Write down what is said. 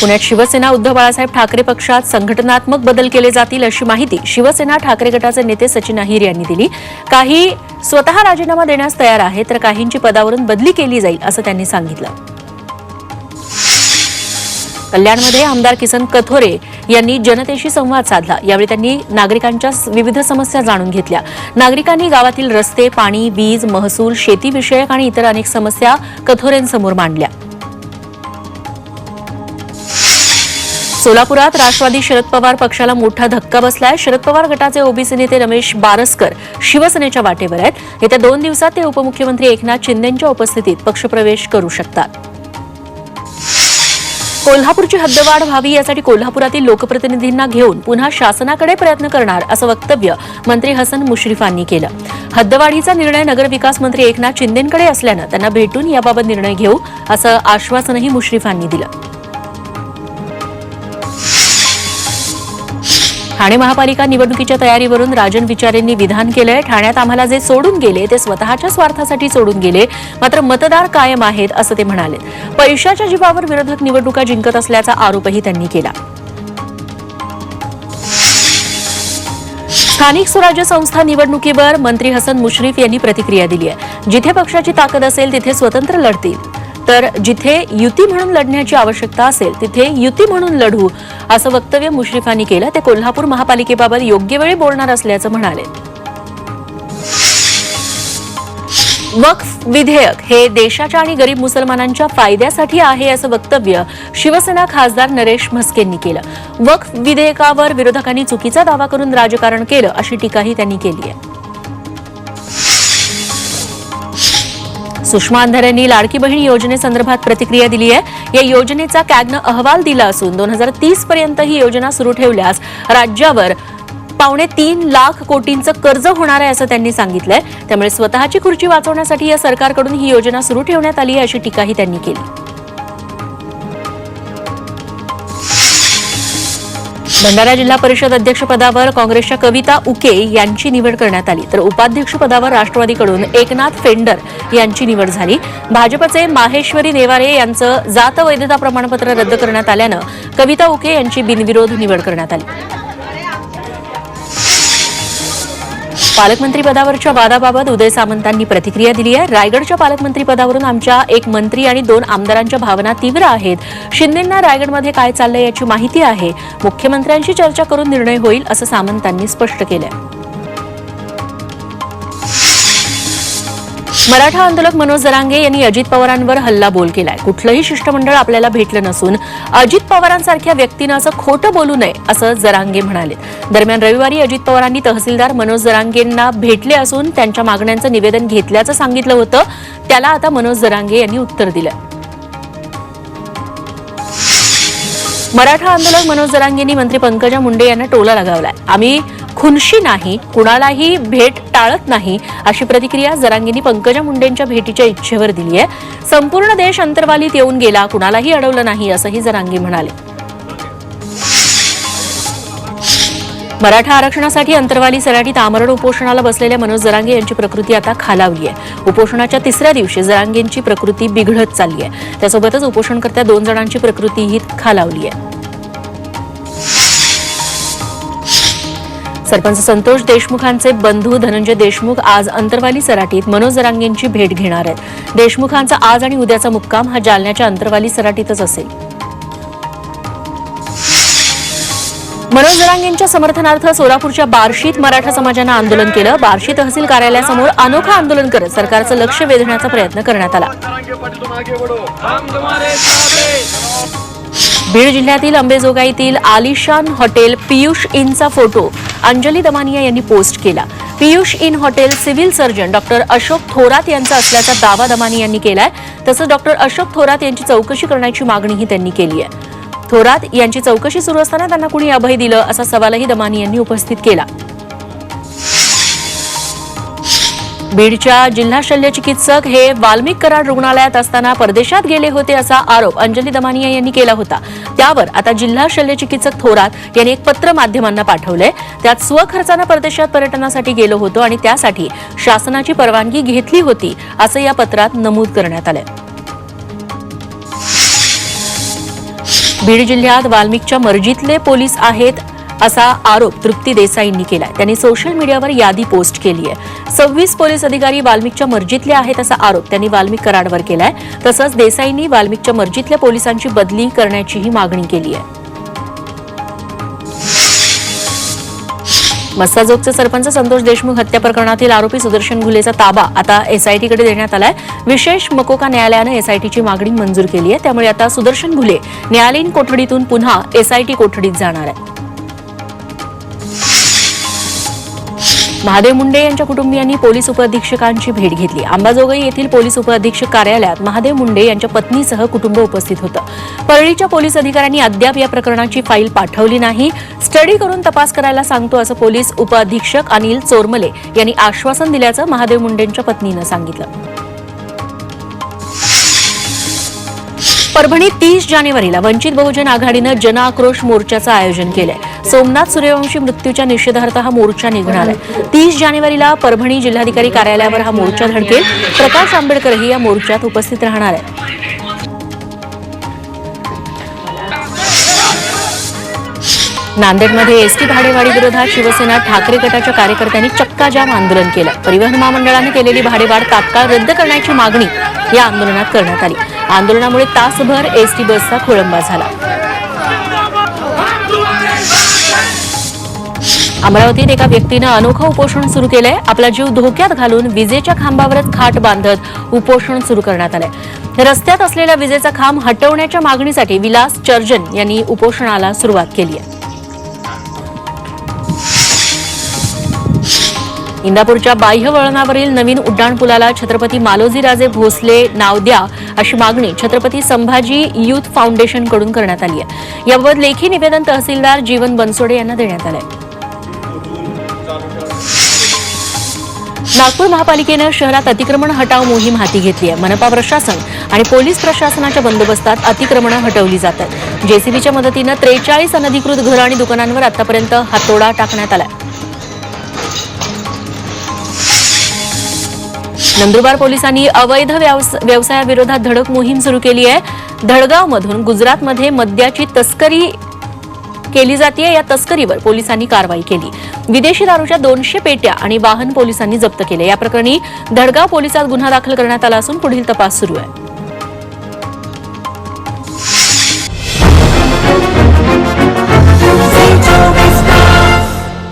पुण्यात शिवसेना उद्धव बाळासाहेब ठाकरे पक्षात संघटनात्मक बदल केले जातील अशी माहिती शिवसेना ठाकरे गटाचे नेते सचिन अहिर यांनी दिली. काही स्वतः राजीनामा देण्यास तयार आहेत तर काहींची पदावरून बदली केली जाईल असं त्यांनी सांगितलं. कल्याणमध्ये आमदार किसन कथोरे यांनी जनतेशी संवाद साधला. यावेळी त्यांनी नागरिकांच्या विविध समस्या जाणून घेतल्या. नागरिकांनी गावातील रस्ते पाणी वीज महसूल शेतीविषयक आणि इतर अनेक समस्या कथोरेंसमोर मांडल्या. सोलापुरात राष्ट्रवादी शरद पवार पक्षाला मोठा धक्का बसलाय. शरद पवार गटाचे ओबीसी नेते रमेश बारसकर शिवसेनेच्या वाटेवर आहेत. येत्या दोन दिवसात ते उपमुख्यमंत्री एकनाथ शिंदेच्या उपस्थितीत पक्षप्रवेश करू शकतात. कोल्हापूरची हद्दवाढ व्हावी यासाठी कोल्हापुरातील लोकप्रतिनिधींना घेऊन पुन्हा शासनाकडे प्रयत्न करणार असं वक्तव्य मंत्री हसन मुश्रीफांनी केलं. हद्दवाढीचा निर्णय नगरविकास मंत्री एकनाथ शिंदेकडे असल्यानं त्यांना भेटून याबाबत निर्णय घेऊ असं आश्वासनही मुश्रीफांनी दिलं. ठाणे महापालिका निवडणुकीच्या तयारीवरून राजन विचारेंनी विधान केलंय. ठाण्यात आम्हाला जे सोडून गेले ते स्वतःच्या स्वार्थासाठी सोडून गेले. मात्र मतदार कायम आहेत असं ते म्हणाले. पैशाच्या जीवावर विरोधक निवडणुका जिंकत असल्याचा आरोपही त्यांनी केला. स्थानिक स्वराज्य संस्था निवडणुकीवर मंत्री हसन मुश्रीफ यांनी प्रतिक्रिया दिली आहे जिथे पक्षाची ताकद असेल तिथे स्वतंत्र लढतील. तर जिथे युती म्हणून लढण्याची आवश्यकता असेल तिथे युती म्हणून लढू असं वक्तव्य मुश्रीफांनी केलं. ते कोल्हापूर महापालिकेबाबत योग्य वेळी बोलणार असल्याचं म्हणाले. वक्फ विधेयक हे देशाच्या आणि गरीब मुसलमानांच्या फायद्यासाठी आहे असं वक्तव्य शिवसेना खासदार नरेश म्हस्केंनी केलं. वक्फ विधेयकावर विरोधकांनी चुकीचा दावा करून राजकारण केलं अशी टीकाही त्यांनी केली आहे. सुषमा अंधारे यांनी लाडकी बहीण योजनेसंदर्भात प्रतिक्रिया दिली आहे. या योजनेचा कॅगनं अहवाल दिला असून दोन हजार तीस पर्यंत ही योजना सुरू ठेवल्यास राज्यावर पावणे तीन लाख कोटींचं कर्ज होणार आहे असं त्यांनी सांगितलंय. त्यामुळे स्वतःची खुर्ची वाचवण्यासाठी या सरकारकडून ही योजना सुरू ठेवण्यात आली आहे अशी टीकाही त्यांनी केली. भंडारा जिल्हा परिषद अध्यक्षपदावर काँग्रेसच्या कविता उके यांची निवड करण्यात आली. तर उपाध्यक्षपदावर राष्ट्रवादीकडून एकनाथ फेंडर यांची निवड झाली. भाजपचे माहेश्वरी नेवारे यांचं जात वैधता प्रमाणपत्र रद्द करण्यात आल्यानं कविता उके यांची बिनविरोध निवड करण्यात आली. पालकमंत्री पदावरच्या वादाबाबत उदय सामंतांनी प्रतिक्रिया दिली आहे. रायगडच्या पालकमंत्री पदावरून आमच्या एक मंत्री आणि दोन आमदारांच्या भावना तीव्र आहेत. शिंदेंना रायगडमध्ये काय चाललंय याची माहिती आहे. मुख्यमंत्र्यांशी चर्चा करून निर्णय होईल असं सामंतांनी स्पष्ट केलंय. मराठा आंदोलक मनोज जरांगे यांनी अजित पवारांवर हल्लाबोल केलाय. कुठलंही शिष्टमंडळ आपल्याला भेटलं नसून अजित पवारांसारख्या व्यक्तीनं असं खोटं बोलू नये असं जरांगे म्हणाले. दरम्यान रविवारी अजित पवारांनी तहसीलदार मनोज जरांगेंना भेटले असून त्यांच्या मागण्यांचं निवेदन घेतल्याचं सांगितलं होतं. त्याला आता मनोज जरांगे यांनी उत्तर दिलं. मराठा आंदोलक मनोज जरांगेंनी मंत्री पंकजा मुंडे यांना टोला लगावलाय. आम्ही खुनशी नाही कुणालाही भेट टाळत नाही अशी प्रतिक्रिया जरांगींनी पंकजा मुंडेंच्या भेटीच्या इच्छेवर दिली आहे. संपूर्ण देश अंतर्वालीत येऊन गेला कुणालाही अडवलं नाही असंही जरांगी म्हणाले. मराठा आरक्षणासाठी अंतरवाली सराठीत आमरण उपोषणाला बसलेल्या मनोज जरांगे यांची प्रकृती आता खालावली आहे. उपोषणाच्या तिसऱ्या दिवशी जरांगेंची प्रकृती बिघडत चालली आहे. त्यासोबतच उपोषणकर्त्या दोन जणांची प्रकृतीही खालावली आहे. सरपंच संतोष देशमुखांचे बंधू धनंजय देशमुख आज अंतरवाली सराटीत मनोज जरांगेंची भेट घेणार आहेत. देशमुखांचा आज आणि उद्याचा मुक्काम हा जालन्याच्या अंतरवाली सराटीतच असेल. मनोज जरांगेंच्या समर्थनार्थ सोलापूरच्या बार्शीत मराठा समाजानं आंदोलन केलं. बार्शी तहसील कार्यालयासमोर अनोखा आंदोलन करत सरकारचं लक्ष वेधण्याचा प्रयत्न करण्यात आला. बीड जिल्ह्यातील अंबेजोगाईतील आलिशान हॉटेल पियुष इनचा फोटो अंजली दमानिया यांनी पोस्ट केला. Piyush inn hotel civil surgeon doctor Ashok Thorat यांचा असल्याचा दावा दमानी यांनी केलाय. तसंच डॉक्टर अशोक थोरात यांची चौकशी करण्याची मागणीही त्यांनी केली आहे. थोरात यांची चौकशी सुरू असताना त्यांना कुणी अभय दिलं असा सवालही दमानी यांनी उपस्थित केला. बीडच्या जिल्हा शल्य चिकित्सक हे वाल्मिक कराड रुग्णालयात असताना परदेशात गेले होते असा आरोप अंजली दमानिया यांनी केला होता. त्यावर आता जिल्हा शल्य चिकित्सक थोरात यांनी एक पत्र माध्यमांना पाठवलंय. त्यात स्वखर्चानं परदेशात पर्यटनासाठी गेलो होतो आणि त्यासाठी शासनाची परवानगी घेतली होती असं या पत्रात नमूद करण्यात आलंय. बीड जिल्ह्यात वाल्मिकच्या मर्जीतले पोलीस आहेत असा आरोप तृप्ती देसाईंनी केलाय. त्यांनी सोशल मीडियावर यादी पोस्ट केली आहे सव्वीस पोलीस अधिकारी वाल्मिकच्या मर्जीतले आहेत असा आरोप त्यांनी वाल्मिक कराडवर केलाय. तसंच देसाईंनी वाल्मिकच्या मर्जीतल्या पोलिसांची बदली करण्याचीही मागणी केली आहे. मस्साजोगचे सरपंच संतोष देशमुख हत्या प्रकरणातील आरोपी सुदर्शन घुलेचा ताबा आता एसआयटीकडे देण्यात आलाय. विशेष मकोका न्यायालयानं एसआयटीची मागणी मंजूर केली आहे. त्यामुळे आता सुदर्शन घुले न्यायालयीन कोठडीतून पुन्हा एसआयटी कोठडीत जाणार आहे. महादेव मुंडे यांच्या कुटुंबियांनी पोलीस उपअधीक्षकांची भेट घेतली. अंबाजोगाई येथील पोलीस उपअधीक्षक कार्यालयात महादेव मुंडे यांच्या पत्नीसह कुटुंब उपस्थित होतं. परळीच्या पोलीस अधिकाऱ्यांनी अद्याप या प्रकरणाची फाईल पाठवली नाही. स्टडी करून तपास करायला सांगतो असं पोलीस उपअधीक्षक अनिल चोरमले यांनी आश्वासन दिल्याचं महादेव मुंडेंच्या पत्नीनं सांगितलं. परभणीत तीस जानेवारीला वंचित बहुजन आघाडीनं जन आक्रोश मोर्चाचं आयोजन केलंय. सोमनाथ सूर्यवंशी मृत्यूच्या निषेधार्थ हा मोर्चा निघणार आहे. तीस जानेवारीला परभणी जिल्हाधिकारी कार्यालयावर हा मोर्चा धडकेल. प्रकाश आंबेडकरही या मोर्चात उपस्थित राहणार आहे नांदेडमध्ये एसटी भाडेवाढी विरोधात शिवसेना ठाकरे गटाच्या कार्यकर्त्यांनी चक्काजाम आंदोलन केलं. परिवहन महामंडळाने केलेली भाडेवाढ तात्काळ रद्द करण्याची मागणी या आंदोलनात करण्यात आली. आंदोलनामुळे तासभर एसटी बसचा खोळंबा झाला. अमरावतीत एका व्यक्तीनं अनोखं उपोषण सुरू केलंय. आपला जीव धोक्यात घालून विजेच्या खांबावरच खाट बांधत उपोषण सुरू करण्यात आलंय. रस्त्यात असलेला विजेचा खांब हटवण्याच्या मागणीसाठी विलास चर्जन यांनी उपोषणाला सुरुवात केली आहे. इंदापूरच्या बाह्य वळणावरील नवीन उड्डाणपुलाला छत्रपती मालोजीराजे भोसले नाव द्या अशी मागणी छत्रपती संभाजी युथ फाउंडेशनकडून करण्यात आली आहे. याबाबत लेखी निवेदन तहसीलदार जीवन बनसोडे यांना देण्यात आलंय. नागपूर महापालिकेनं शहरात अतिक्रमण हटाव मोहीम हाती घेतली आहे. मनपा प्रशासन आणि पोलीस प्रशासनाच्या बंदोबस्तात अतिक्रमणं हटवली जातात. जेसीबीच्या मदतीनं त्रेचाळीस अनधिकृत घरं आणि दुकानांवर आतापर्यंत हातोडा टाकण्यात आलाय. नंदुरबार पोलिसांनी अवैध व्यवसायाविरोधात धडक मोहीम सुरू केली आहे. धडगावमधून गुजरातमध्ये मद्याची तस्करी केली जाते या तस्करीवर पोलिसांनी कारवाई केली. विदेशी दारूच्या दोनशे पेट्या आणि वाहन पोलिसांनी जप्त केले या प्रकरणी धडगाव पोलिसात गुन्हा दाखल करण्यात आला असून पुढील तपास सुरू आहे.